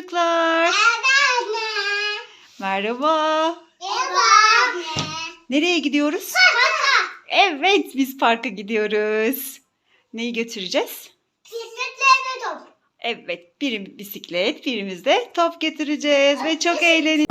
çocuklar. anne. Merhaba. Merhaba anne. Nereye gidiyoruz? Baba. Evet, biz parka gidiyoruz. Neyi götüreceğiz? Bisikletle top. Evet, biri bisiklet, birimiz de top götüreceğiz ve çok eğleneceğiz.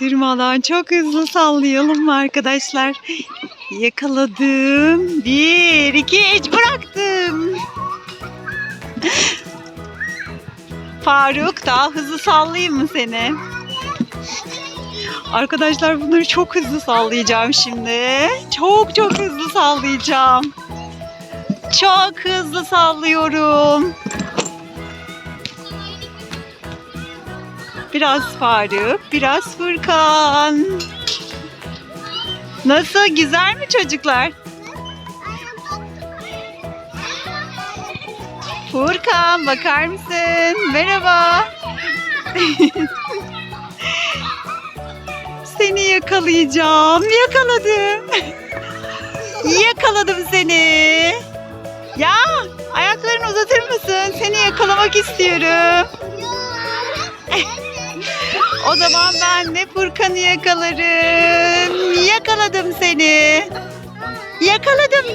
Tırmalan çok hızlı sallayalım mı arkadaşlar? Yakaladım. Bir, iki, üç bıraktım. Faruk daha hızlı sallayayım mı seni? Arkadaşlar bunları çok hızlı sallayacağım şimdi. Çok çok hızlı sallayacağım. Çok hızlı sallıyorum. Biraz Faruk, biraz Furkan. Nasıl? Güzel mi çocuklar? Furkan bakar mısın? Merhaba. Seni yakalayacağım. Yakaladım. Yakaladım seni. Ya ayaklarını uzatır mısın? Seni yakalamak istiyorum. O zaman ben de Furkan'ı yakalarım. Yakaladım seni. Yakaladım.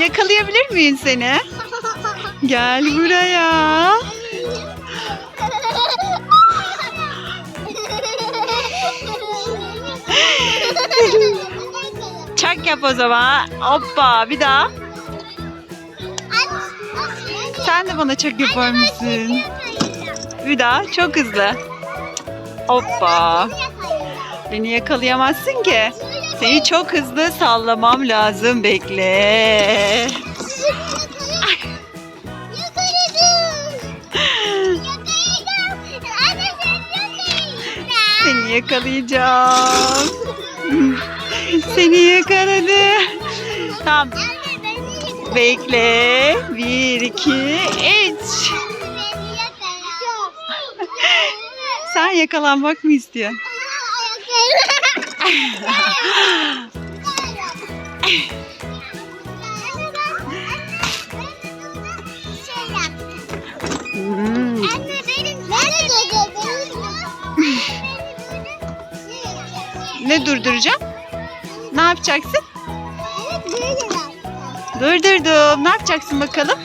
Yakalayabilir miyim seni? Gel buraya. Çak yap o zaman. Hoppa bir daha. Sen de bana çak yapar mısın? Bir daha çok hızlı. Hoppa. Beni yakalayamazsın ki. Seni çok hızlı sallamam lazım. Bekle. Seni yakalayacağım. Seni yakaladı. Tamam. Bekle. Bir, iki, üç. Sen yakalanmak mı istiyorsun? Hmm. Ne durduracağım? Ne yapacaksın? Durdurdum. Ne yapacaksın bakalım?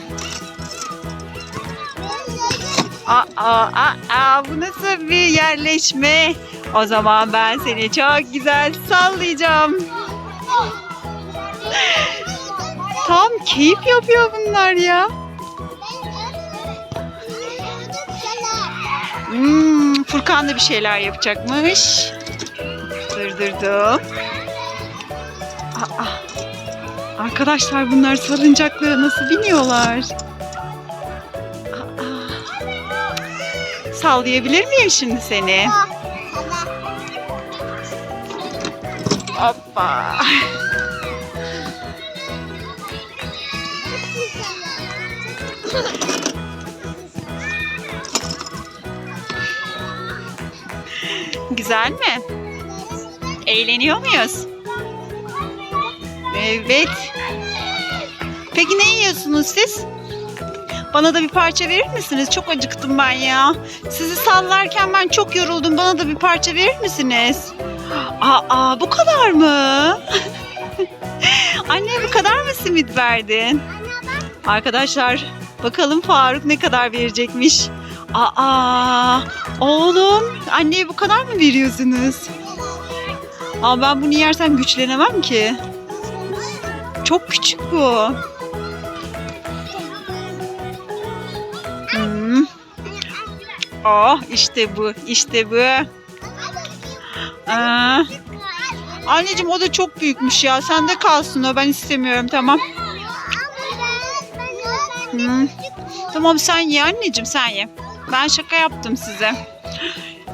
Aa, aa, aa, bu nasıl bir yerleşme? O zaman ben seni çok güzel sallayacağım. Tam keyif yapıyor bunlar ya. Hmm, Furkan da bir şeyler yapacakmış. Durdurdum. Aa, arkadaşlar bunlar salıncaklara nasıl biniyorlar? Sallayabilir miyim şimdi seni? Hoppa. Güzel mi? Eğleniyor muyuz? Evet. Peki ne yiyorsunuz siz? Bana da bir parça verir misiniz? Çok acıktım ben ya. Sizi sallarken ben çok yoruldum. Bana da bir parça verir misiniz? Aa, bu kadar mı? Anne bu kadar mı simit verdin? Arkadaşlar bakalım Faruk ne kadar verecekmiş. Aa, oğlum anneye bu kadar mı veriyorsunuz? Ama ben bunu yersem güçlenemem ki. Çok küçük bu. Oh işte bu işte bu. Aa, anneciğim o da çok büyükmüş ya. Sende kalsın o ben istemiyorum tamam. Hmm. Tamam sen ye anneciğim sen ye. Ben şaka yaptım size.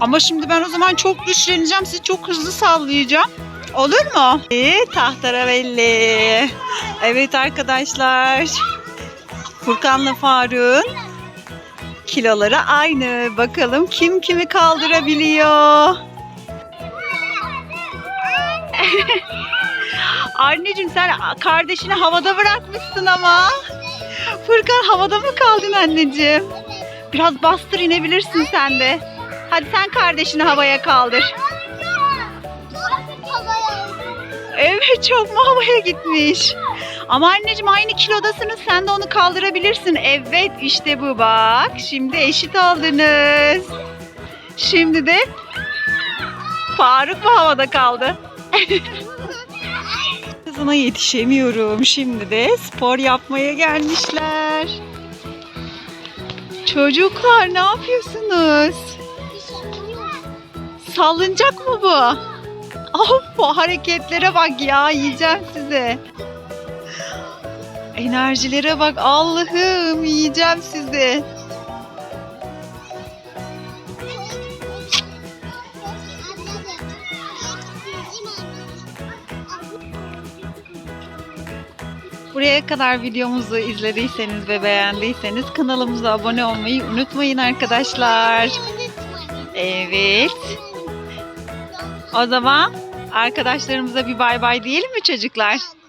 Ama şimdi ben o zaman çok güçleneceğim. Sizi çok hızlı sallayacağım. Olur mu? Ee, tahtaravelli. Evet arkadaşlar. Furkan'la Faruk'un kiloları aynı. Bakalım kim kimi kaldırabiliyor. Anneciğim sen kardeşini havada bırakmışsın ama. Furkan havada mı kaldın anneciğim? Biraz bastır inebilirsin sen de. Hadi sen kardeşini havaya kaldır. Evet çok mu havaya gitmiş? Ama anneciğim aynı kilodasınız. Sen de onu kaldırabilirsin. Evet işte bu bak. Şimdi eşit oldunuz. Şimdi de Faruk mu havada kaldı? Kızına yetişemiyorum. Şimdi de spor yapmaya gelmişler. Çocuklar ne yapıyorsunuz? Salınacak mı bu? Of bu hareketlere bak ya yiyeceğim sizi. Enerjilere bak Allah'ım yiyeceğim sizi. Buraya kadar videomuzu izlediyseniz ve beğendiyseniz kanalımıza abone olmayı unutmayın arkadaşlar. Evet. O zaman arkadaşlarımıza bir bay bay diyelim mi çocuklar?